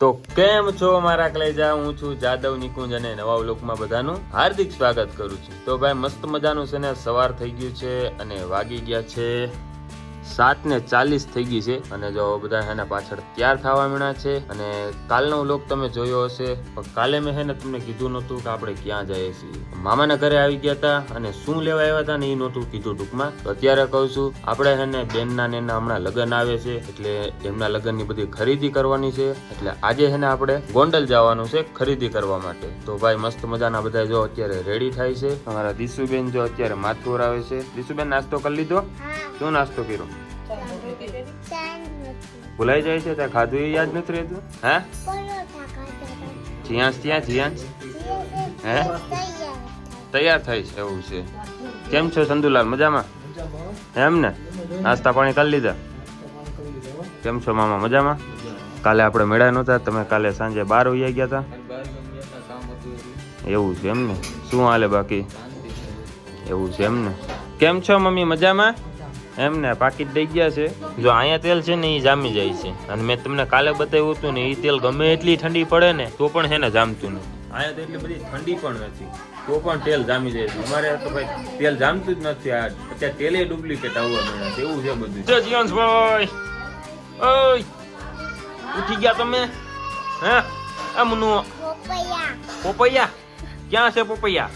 તો કેમ છો મારા કલેજા? હું છું જાદવ નિકુંજ અને નવા લોકમાં બધાનું હાર્દિક સ્વાગત કરું છું. તો ભાઈ, મસ્ત મજાનું છે ને? સવાર થઈ ગયું છે અને વાગી ગયા છે. સાત ને ચાલીસ થઈ ગઈ છે અને જો બધા એના પાછળ તૈયાર થવા મીણા છે અને કાલનો લોક તમે જોયો હશે, પણ કાલે મેં હે ને તમને કીધું નહોતું કે આપણે ક્યાં જઈએ છીએ. મામાના ઘરે આવી ગયા હતા અને શું લેવા આવ્યા હતા ને એ નહોતું કીધું ટૂંકમાં. તો અત્યારે કહું છું, આપણે હેને બેનના ને એના હમણાં લગ્ન આવે છે, એટલે એમના લગ્નની બધી ખરીદી કરવાની છે. એટલે આજે હેને આપણે ગોંડલ જવાનું છે ખરીદી કરવા માટે. તો ભાઈ મસ્ત મજાના બધા જો અત્યારે રેડી થાય છે. અમારા દીસુબેન જો અત્યારે માથું આવે છે. દીશુબેન, નાસ્તો કરી લીધો? શું નાસ્તો કર્યો? ભૂલાઈ જાય છે, ત્યાં ખાધું એ યાદ નથી રહેતું? હે? જીયાંશ ત્યાં જીયાંશ હે? તૈયાર થાય છે, એવું છે. કેમ છો સંધુલાલ, મજામાં? એમ ને? નાસ્તા પાણી કરી લીધા? કેમ છો મામા, મજામાં? કાલે આપણે મેળા નહોતા, તમે કાલે સાંજે બાર વાગ્યા ગયા હતા એવું છે એમ ને? શું હાલે બાકી? એવું છે એમ ને? કેમ છો મમ્મી, મજામાં? એમ ને પાકીટ દઈ ગયા છે. જો અહીંયા તેલ છે ને એ જામી જાય છે. અને મેં તમને કાલે બતાવ્યું હતું ને એ તેલ ગમે એટલી ઠંડી પડે ને તો પણ છે ને જામતું નથી. અહીંયા તો એટલી બધી ઠંડી પણ નથી. તો પણ તેલ જામી જાય છે. અમારે તો ભાઈ તેલ જામતું જ નથી. આ અત્યારે તેલે ડુપ્લિકેટ આવવા મળ્યા છે. એવું છે બધું. જો જીવંશભાઈ ઓય ઉઠી ગયા તમે? હે? આ પોપૈયા. પોપૈયા? ક્યાં છે પોપૈયા?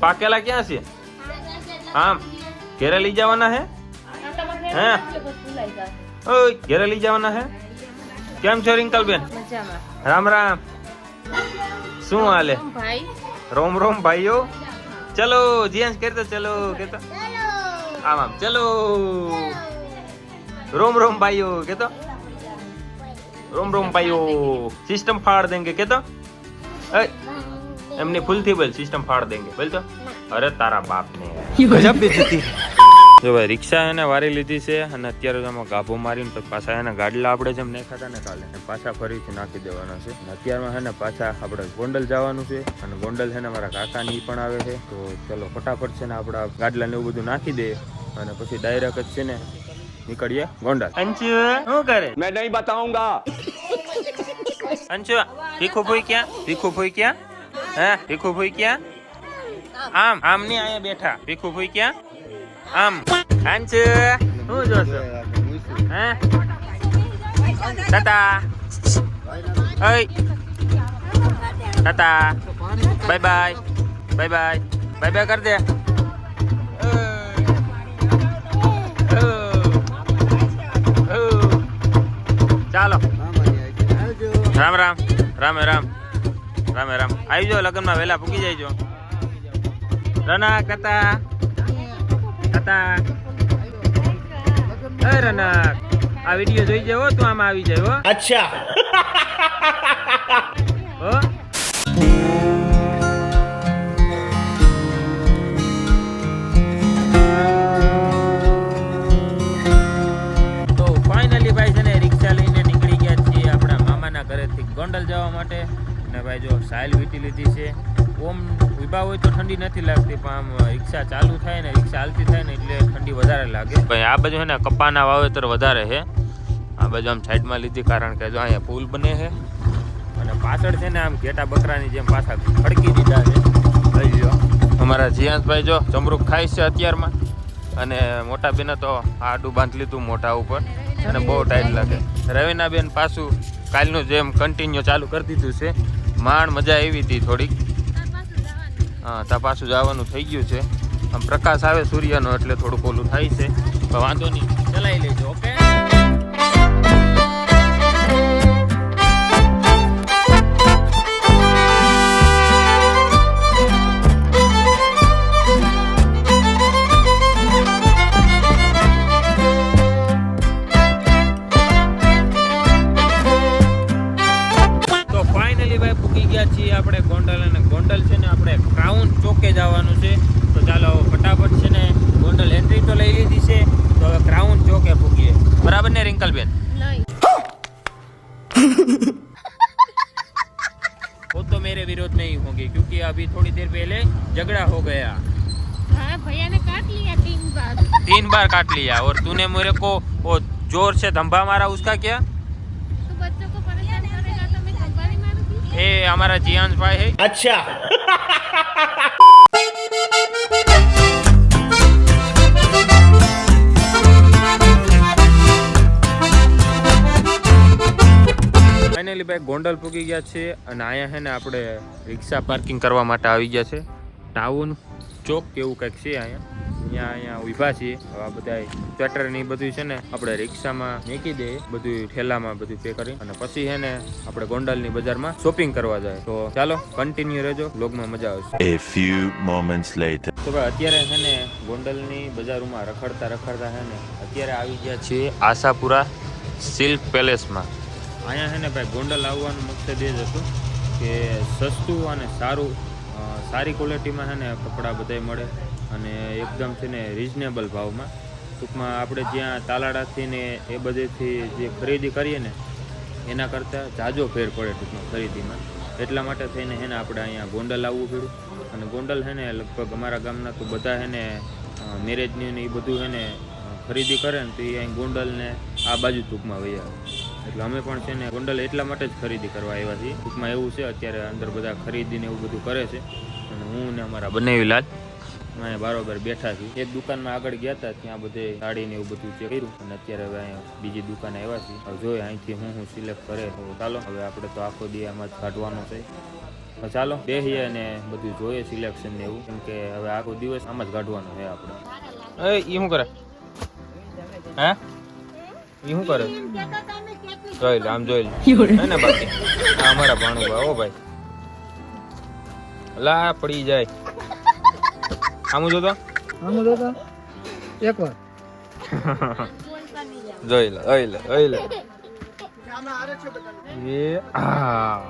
પાકેલા. ક્યાં છે? આમ ઘેરે લઈ જવાના હે હે ઓય ઘેરે લઈ જવાના હે કેમ છો રિંકલબેન મજામાં રામ રામ શું હાલે? ભાઈ. રોમ રોમ ભાઈઓ? ચલો જીએન્સ કરતો ચલો કેતો? આમ આમ ચલો. રોમ રોમ ભાઈઓ કેતો? રોમ રોમ ભાઈઓ સિસ્ટમ ફાડ દેંગે કેતો? ઓય એમની ફૂલથી બોલ સિસ્ટમ ફાડ દેંગે. બોલ તો. અરે તારા બાપ ને ગજબ બેજતી જો ભાઈ રિક્ષા એને વારી લીધી છે અને અત્યારે તમે ગાભો મારીને તો પાછા એના ગાડલા આપણે જેમ નાખ્યા ને કાલે. પાછા ફરીથી નાખી દેવાના છે. અત્યારમાં છે ને પાછા આપણે ગોંડલ જવાનું છે. અને ગોંડલ છે ને મારા કાકાની પણ આવે છે. તો ચલો ફટાફટ છે ને આપણા ગાડલા ને એવું બધું નાખી દે. અને પછી ડાયરેક્ટ જ છે ને નીકળીએ ગોંડલ. અંશુ શું કરે? મેં નહીં બતાઉંગા અંશુ ભીખો ભોઈ ક્યાં? ભીખો ભોઈ ક્યાં? હે, ભીખુ ભૂઈ ક્યાં? આમ. આમ ની અહીંયા બેઠા. ભીખુ ભૂઈ ક્યાં? આમ. અંશુ શું જોશો? હે? તાતા ઓય તાતા bye bye. Bye bye. Bye bye કર દે. ચાલો. રામ રામ. રામ રામ. રામે, રામ. આવી જાઓ, લગ્નમાં વહેલા પૂકી જઈજો રના કતા કતા એ રનક આ વીડિયો જોઈ જાવ તું આમાં આવી જાય અચ્છા. ભાઈ જો સાયલ વીટી લીધી છે. ઓમ ઊભા હોય તો ઠંડી નથી લાગતી પણ આમ રિક્ષા ચાલુ થાય ને રિક્ષા હાલતી થાય ને એટલે ઠંડી વધારે લાગે. ભાઈ આ બાજુ છે ને કપાના વાવેતર વધારે છે આ બાજુ આમ સાઈડમાં લીધી કારણ કે જો અહીંયા પુલ બને છે અને પાછળ છે ને આમ ઘેટા બકરાની જેમ પાછા ખડકી દીધા છે. લઈ લ્યો અમારા જીયાંતભાઈ જો જમરૂક ખાય છે અત્યારમાં. અને મોટા બેને તો આડું બાંધી લીધું મોટા ઉપર. અને બહુ ટાઈટ લાગે. રવિના બેન પાછું કાલનું જેમ કન્ટિન્યુ ચાલુ કરી દીધું છે. માંડ મજા આવી હતી થોડીક. હા ત્યાં પાછું જવાનું થઈ ગયું છે. આમ પ્રકાશ આવે સૂર્યનો એટલે થોડુંક ઓલું થાય છે. પણ વાંધો નહીં. ચલાવી લેજો ઓકે? ગોંડલ અને ગોંડલ છે ને આપણે ક્રાઉન ચોકે જવાનું છે તો ચાલો ફટાફટ છે ને ગોંડલ એન્ટ્રી તો લઈ લીધી છે તો હવે ક્રાઉન ચોકે પૂકીએ બરાબર ને રિંકલબેન નહીં वो तो मेरे विरोध नहीं होंगे क्योंकि अभी थोड़ी देर पहले झगड़ा हो गया हाँ भैया ने काट लिया तीन बार तीन बार काट लिया और तूने मेरे को वो जोर से धंबा मारा उसका क्या એ અમારા જીયાનભાઈ હે. અચ્છા. ફાઇનલી ભાઈ ગોંડલ પૂકી ગયા છે અને અહીંયા છે ને આપણે રિક્ષા પાર્કિંગ કરવા માટે આવી ગયા છે. ટાઉન ચોક કેવું કંઈક છે અહીંયા? અહીંયા અહીંયા ઊભા છીએ. હવે આ બધા સ્વેટર ને બધું છે ને આપણે રિક્ષામાં મૂકી દઈએ. બધું ઠેલામાં બધું પે કરી. અને પછી છે ને આપણે ગોંડલની બજારમાં શોપિંગ કરવા જાય. તો ચાલો કન્ટિન્યુ રહેજો. બ્લોગમાં મજા આવશે. A few moments later. તો ભાઈ અત્યારે છે ને ગોંડલની બજારોમાં રખડતા રખડતા છે ને અત્યારે આવી ગયા છીએ આશાપુરા સિલ્ક પેલેસમાં અહીંયા છે ને ભાઈ ગોંડલ આવવાનું મકસદ એ જ હતું કે સસ્તું અને સારું સારી ક્વોલિટીમાં છે ને કપડાં બધાય મળે અને એકદમ છે ને રિઝનેબલ ભાવમાં. ટૂંકમાં આપણે જ્યાં તાલાડાથી ને એ બધેથી જે ખરીદી કરીએ ને, એના કરતાં જાજો ફેર પડે ટૂંકમાં ખરીદીમાં. એટલા માટે થઈને હેને આપણે અહીંયા ગોંડલ આવવું પડ્યું. અને ગોંડલ છે ને લગભગ અમારા ગામના તો બધા હે ને મેરેજની ને એ બધું હે ને ખરીદી કરે ને તો એ અહીં ગોંડલને આ બાજુ ટૂંકમાં વહી આવે. એટલે અમે પણ છે ને ગોંડલ એટલા માટે જ ખરીદી કરવા આવ્યા છીએ. ટૂંકમાં એવું છે, અત્યારે અંદર બધા ખરીદીને એવું બધું કરે છે. અને હું ને અમારા બંને લાજ અહીંયા બરોબર બેઠા છીએ. એક દુકાનમાં આગળ ગયા હતા, ત્યાં બધે સાડી ને એવું બધું ચેક કર્યું. અને અત્યારે હવે અહીંયા બીજી દુકાને આવ્યા છીએ. હવે જોઈએ અહીંથી હું હું સિલેક્ટ કરે, તો ચાલો. હવે આપણે તો આખો દી આમાં જ કાઢવાનો છે. ચાલો બેસીએ અને બધું જોઈએ સિલેક્શન ને એવું. કેમ કે હવે આખો દિવસ આમ જ કાઢવાનો છે આપણે. એ શું કરે? હે? એ શું કરે જોઈ લે આમ જોઈ લે. ને બાકી? આ અમારા ભાણું હો ભાઈ. લા પડી જાય. આમ જોતો? આમ જોતો? એક વાર. જોઈ લે જોઈ લે જોઈ લે. એ આ.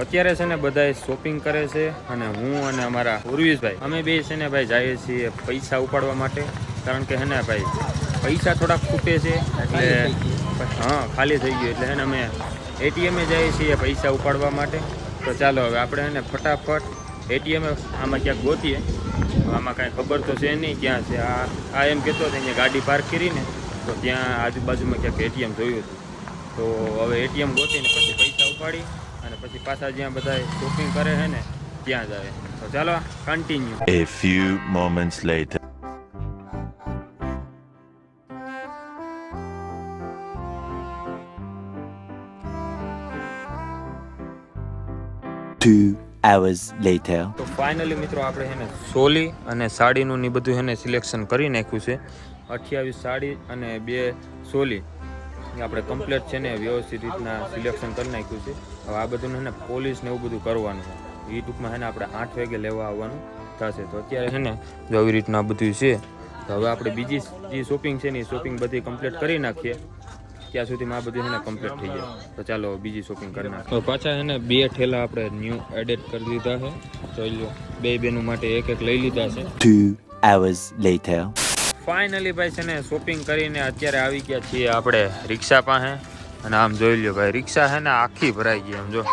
અત્યારે છે ને બધા શોપિંગ કરે છે અને હું અને અમારા ઉર્વીશભાઈ, અમે બે છે ને ભાઈ જઈએ છીએ પૈસા ઉપાડવા માટે. કારણ કે હે ને ભાઈ, પૈસા થોડાક ખૂટે છે એટલે હા, ખાલી થઈ ગયું એટલે હે ને અમે એટીએમે જઈએ છીએ પૈસા ઉપાડવા માટે. તો ચાલો હવે આપણે હે ને ફટાફટ એટીએમ આમાં ક્યાંક ગોતીએ. આમાં કાંઈ ખબર તો છે નહીં ક્યાં છે. આ આ એમ કહેતો હતો ગાડી પાર્ક કરીને, તો ત્યાં આજુબાજુમાં ક્યાંક એટીએમ જોયું હતું. તો હવે એટીએમ ગોતીને પછી પૈસા ઉપાડી અને પછી પાછા જ્યાં બધા શોપિંગ કરે છે ને ત્યાં જાય તો ચાલો continue A few moments later. Two hours later. તો ફાઇનલી મિત્રો આપણે છે ને સોલી અને સાડીનું ને બધું છે ને સિલેક્શન કરી નાખ્યું છે અઠ્યાવીસ સાડી અને બે સોલી આપણે કમ્પ્લેટ છે ને વ્યવસ્થિત રીતના સિલેક્શન કરી નાખ્યું છે. હવે આ બધું ને પોલીસ ને એવું બધું કરવાનું છે. એ ટૂંકમાં છે ને આપણે આઠ વાગે લેવા આવવાનું થશે. તો અત્યારે છે ને જો આવી રીતના આ બધું છે તો હવે આપણે બીજી જે શોપિંગ છે ને એ શોપિંગ બધી કમ્પ્લીટ કરી નાખીએ. ત્યાં સુધીમાં આ બધું છે ને કમ્પ્લીટ થઈ જાય. તો ચાલો બીજી શોપિંગ કરી નાખો તો પાછા છે ને બે ઠેલા આપણે ન્યૂ એડિટ કરી દીધા છે. જોઈ લો બે બેનું માટે એક એક લઈ લીધા છે. Two hours later. ફાઇનલી ભાઈ છે ને શોપિંગ કરીને અત્યારે આવી ગયા છીએ આપણે રિક્ષા પાસે. અને આમ જોઈ લ્યો ભાઈ, રિક્ષા છે ને આખી ભરાઈ ગઈ આમ જો.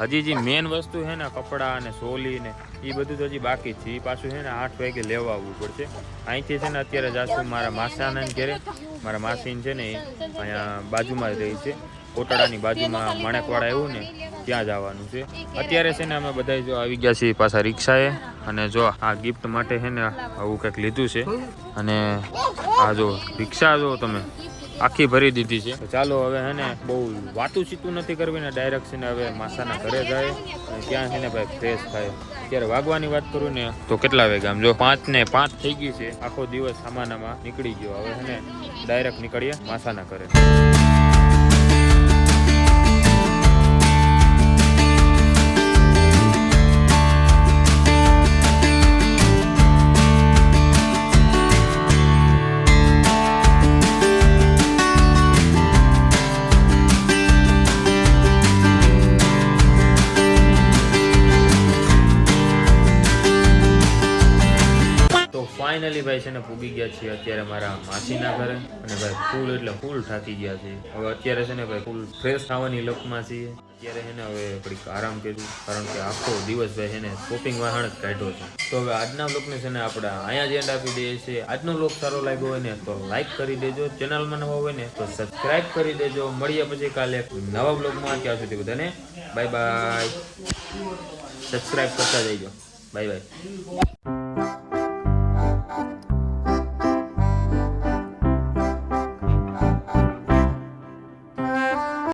હજી જે મેન વસ્તુ છે ને કપડાં અને સોલી ને એ બધું તો હજી બાકી છે. એ પાછું છે ને આઠ વાગે લેવા આવવું પડશે. અહીંથી છે ને અત્યારે જાશું મારા માસાના ઘેરે. મારા માસીને છે ને અહીંયા બાજુમાં જ રહી છે. કોટડાની બાજુમાં માણેકવાડા એવું ને. ત્યાં જવાનું છે. અત્યારે છે ને અમે બધા જો આવી ગયા છીએ પાછા રિક્ષાએ. અને જો આ ગિફ્ટ માટે છે ને આવું કંઈક લીધું છે. અને આ જો રિક્ષા જો તમે આખી ભરી દીધી છે. ચાલો હવે હે ને બહુ વાતું ચીતું નથી કરવી ને ડાયરેક્ટ છે ને હવે માસાના ઘરે જાય. અને ત્યાં છે ને ભાઈ ફ્રેશ થાય. અત્યારે વાગવાની વાત કરું ને તો કેટલા વાગ્યા આમ જો પાંચ ને પાંચ થઈ ગઈ છે. આખો દિવસ સામાનામાં નીકળી ગયો. હવે હે ને ડાયરેક્ટ નીકળીએ માસાના ઘરે. ફાઇનલી ભાઈ છે ને પૂગી ગયા છે અત્યારે મારા માસીના ઘરે. અને ભાઈ ફૂલ એટલે ફૂલ થાકી ગયા છે હવે અત્યારે છે ને ભાઈ ફૂલ ફ્રેશ થવાની લકમાં છીએ. અત્યારે છે ને હવે થોડીક આરામ કર્યું કારણ કે આખો દિવસ ભાઈ છે ને શોપિંગ વહાણ જ કાઢ્યો છે. તો હવે આજના લોકને છે ને આપણે અહીંયા જ એન્ડ આપી દઈએ છીએ. આજનો લોક સારો લાગ્યો હોય ને તો લાઇક કરી દેજો. ચેનલમાં નવો હોય ને તો સબસ્ક્રાઈબ કરી દેજો. મળીએ પછી કાલે નવા બ્લોગમાં ત્યાં સુધી બધાને બાય બાય સબસ્ક્રાઇબ કરતા જઈજો. Bye bye